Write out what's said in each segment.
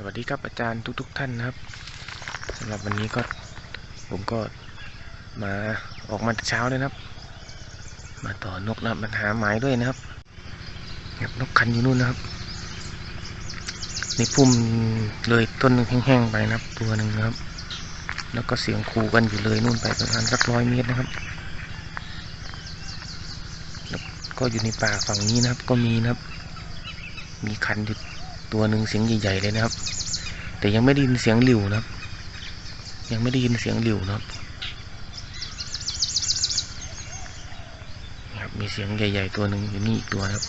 สวัสดีครับอาจารย์ทุกๆทท่านนะครับสำหรับวันนี้ก็ผมก็มาออกมาเช้าเลยนะครับ มาต่อนกนะครับมาหาหมายด้วยนะครับครับนกคันอยู่นู่นนะครับในพุ่มเลยต้นนึงแห้งๆไปนะครับ ตัวหนึ่งนะครับ แล้วก็เสียงคูกันอยู่เลยนู่นไปประมาณสักร้อยเมตรนะครับแล้วก็อยู่ในป่าฝั่งนี้นะครับ ก็มีนะครับ มีคันอยู่ ตัวหนึ่งเสียงใหญ่ๆเลยนะครับ แต่ยังไม่ได้ยินเสียงหลิวนะครับ ยังไม่ได้ยินเสียงหลิวนะครับครับมีเสียงใหญ่ ๆ ตัวหนึ่งอยู่นี่อีกตัวครับ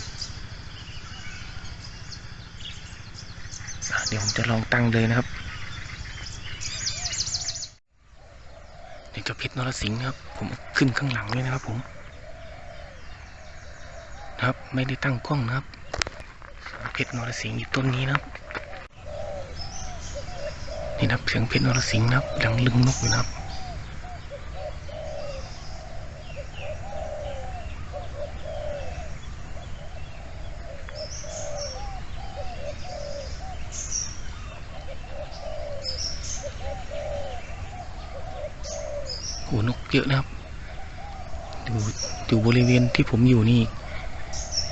เดี๋ยวผมจะลองตั้งเลยนะครับนี่เจ้าเพชรนรสิงห์ครับ ผมขึ้นข้างหลังเลยนะครับผม ครับไม่ได้ตั้งกล้องนะครับ เพชรนรสิงห์อยู่ต้นนี้นะครับนี่นะครับเสียงเพชรนรสิงห์นะครับหลังลึงนกอยู่นะครับโหนกเยอะนะครับอยู่อยู่บริเวณที่ผมอยู่นี่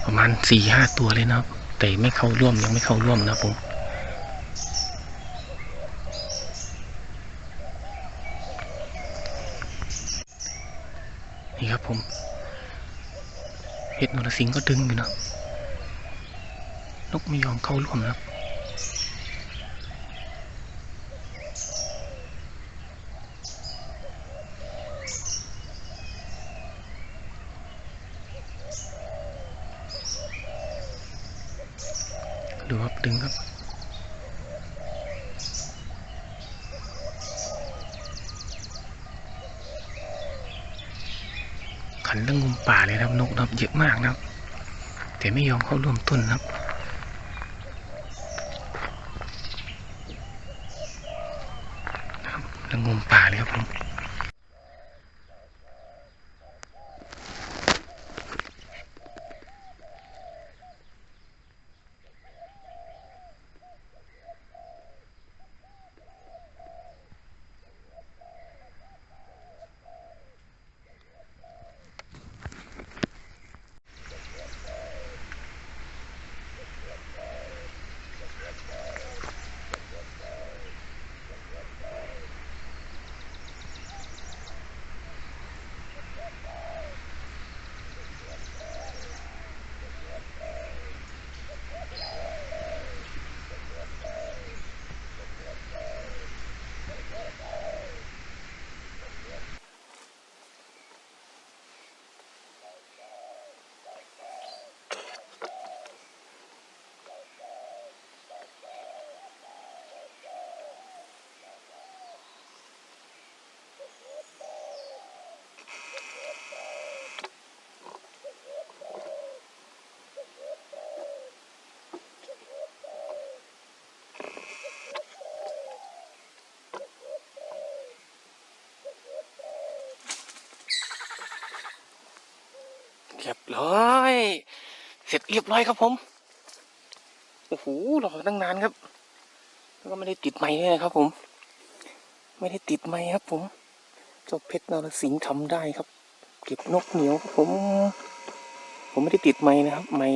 ประมาณสี่ห้าตัวเลยนะครับ แต่ไม่เข้าร่วมยังไม่เข้าร่วมนะผมนี่ครับผมเห็ดนรสิงก็ดึงอยู่นะนกไม่ยอมเข้าร่วมนะครับ ดูครับดึงครับ ขันตั้งงุมป่าเลยครับนกนับเยอะมากนะครับ แต่ไม่ยอมเข้าร่วมต้นนะครับนะครับตั้งงุมป่าเลยครับผม รียบร้อย เสร็จเรียบร้อยครับผม โอ้โหรอตั้งนานครับ แล้วก็ไม่ได้ติดไม้ด้วยนะครับผม ไม่ได้ติดไม้ครับผมเจ้าเพชรนรสิงห์ทำได้ครับ เก็บนกเหนียวครับผม ผมไม่ได้ติดไม้นะครับ ไม้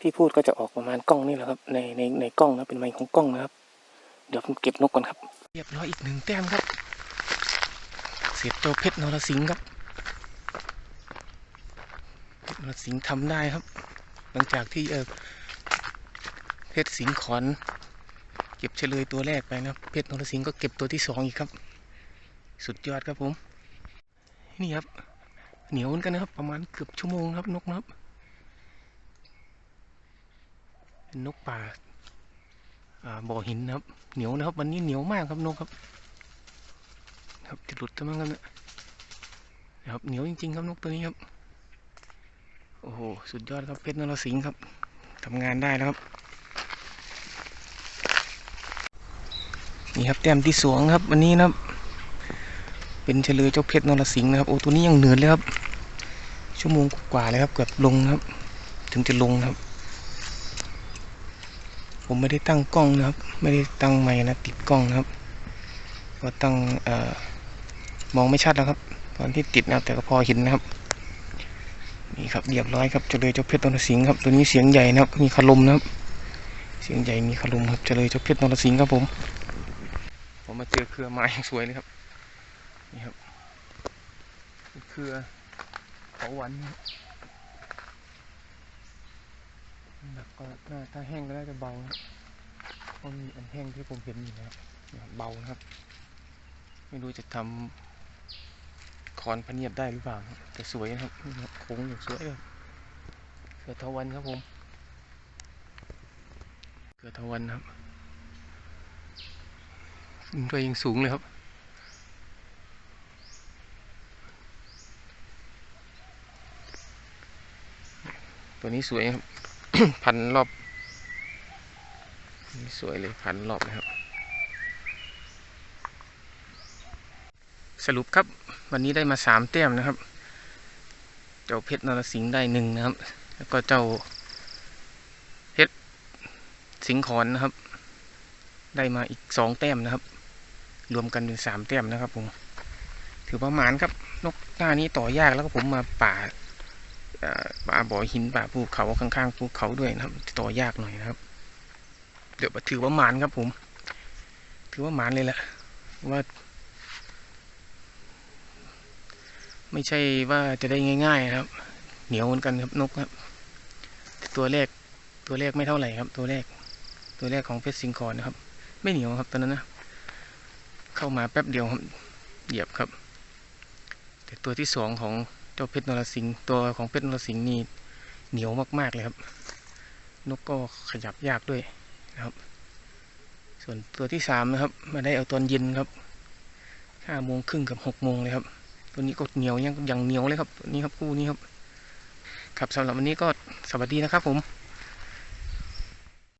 ที่พูดก็จะออกประมาณกล้องนี่แหละครับ ในในในกล้องนะเป็นไม้ของกล้องนะครับ เดี๋ยวผมเก็บนกก่อนครับ เรียบร้อยอีกหนึ่งแต้มครับ เสร็จเจ้าเพชรนรสิงห์ครับ เพชรนรสิงห์ทำได้ครับ หลังจากที่เออเพชรสิงห์ขอนเก็บเฉลยตัวแรกไปนะเพชรนรสิงห์ก็เก็บตัวที่สองอีกครับ สุดยอดครับผม นี่ครับ เหนียวกันนะครับ ประมาณเกือบชั่วโมงครับ นกนะครับนกป่าอ่าบ่อหินนะครับ เหนียวนะครับ วันนี้เหนียวมากครับนกครับ ครับจะหลุดจะมั้งครับเนี่ยนะครับเหนียวจริงๆครับนกตัวนี้ครับ โอ้โห สุดยอดครับเพชรนรสิงห์ครับทำงานได้แล้วครับ นี่ครับแต้มที่สองครับ วันนี้นะครับ เป็นเฉลยเจ้าเพชรนรสิงห์นะครับ โอ้ตัวนี้ยังเหนือเลยครับ ชั่วโมงกว่าเลยครับ เกือบลงครับ ถึงจะลงครับ ผมไม่ได้ตั้งกล้องนะครับ ไม่ได้ตั้งไมค์นะติดกล้องนะครับก็ตั้งอมองไม่ชัดนะครับ ตอนที่ติดนะแต่ก็พอเห็นนะครับ นี่ครับเรียบร้อยครับเจริญเจ้าเพชรนรสิงห์ครับตัวนี้เสียงใหญ่นะครับมีคารมนะครับ เสียงใหญ่มีคารมครับเจริญเจ้าเพชรนรสิงห์ครับผม ผมมาเจอเครือไม้สวยเลยครับนี่ครับเครือเขาวันนะครับแบบก็น่าถ้าแห้งก็น่าจะเบานะเพราะมีอันแห้งที่ผมเห็นอยู่นะครับเนี่ยเบานะครับ ไม่รู้จะทำ คอนพะเนียดได้หรือเปล่าครับแต่สวยนะครับนี่ครับโค้งอย่างสวยเลยเขือทวันครับผมเขือทวันครับตัวยังสูงเลยครับตัวนี้สวยครับ พันรอบนี่สวยเลยพันรอบนะครับ สรุปครับ วันนี้ได้มาสามแต้มนะครับ เจ้าเพชรนรสิงห์ได้หนึ่งนะครับ แล้วก็เจ้าเพชรสิงห์ขอนนะครับ ได้มาอีกสองแต้มนะครับ รวมกันเป็นสามแต้มนะครับผมถือประมาณครับ นกหน้านี้ต่อยากแล้วก็ผมมาป่าป่าบ่อหินป่าภูเขาข้างๆภูเขาด้วยนะครับ ต่อยากหน่อยนะครับ เดี๋ยวถือว่าหมานครับผม ถือว่าหมานเลยแหละว่า ไม่ใช่ว่าจะได้ง่ายๆนะครับ เหนียวเหมือนกันครับนกครับ ตัวแรกตัวแรกไม่เท่าไหร่ครับ ตัวแรก ตัวแรกของเพชรสิงคอนนะครับ ไม่เหนียวครับตอนนั้นนะเข้ามาแป๊บเดียวครับเหยียบครับ แต่ตัวที่สองของเจ้าเพชรนรสิงห์ตัวของเพชรนรสิงห์นี่เหนียวมากๆเลยครับ นกก็ขยับยากด้วยนะครับ ส่วนตัวที่สามนะครับ มาได้เอาตอนเย็นครับห้าโมงครึ่งกับหกโมงเลยครับ ตัวนี้ก็เหนียวยังยังเหนียวเลยครับ นี่ครับคู่นี้ครับ ครับสำหรับวันนี้ก็สวัสดีนะครับผม